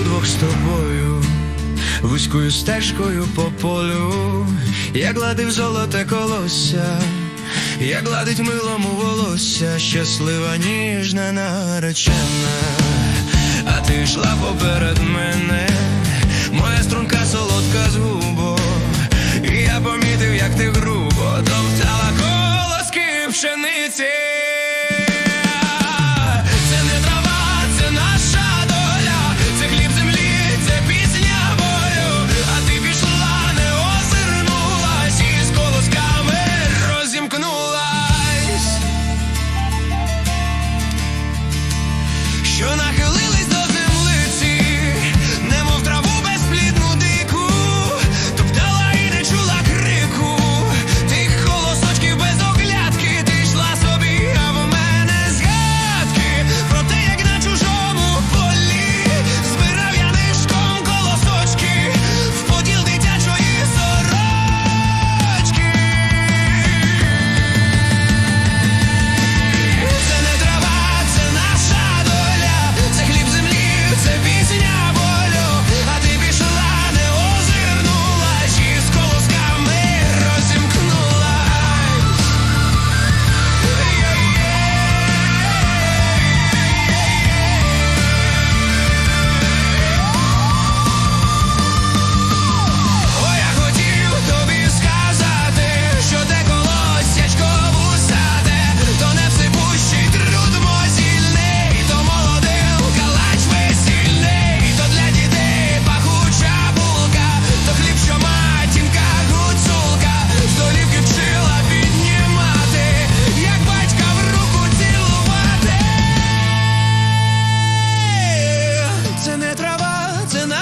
удвох з тобою, вузькою стежкою по полю, я гладив золоте колосся, я гладить милому волосся, щаслива ніжна наречена, а ти йшла поперед мене, моя струнка солодка з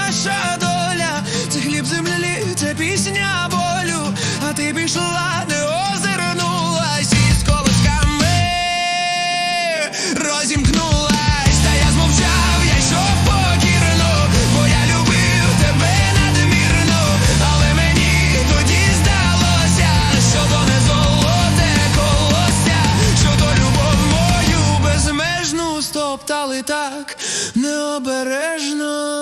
наша доля, це хліб землі, це пісня болю, а ти пішла, не озирнулась. І з колосками розімкнулась, та я змовчав, я йшов покірно, бо я любив тебе надмірно, але мені тоді здалося, що то не золоте колосся, що то любов мою безмежну стоптали так необережно.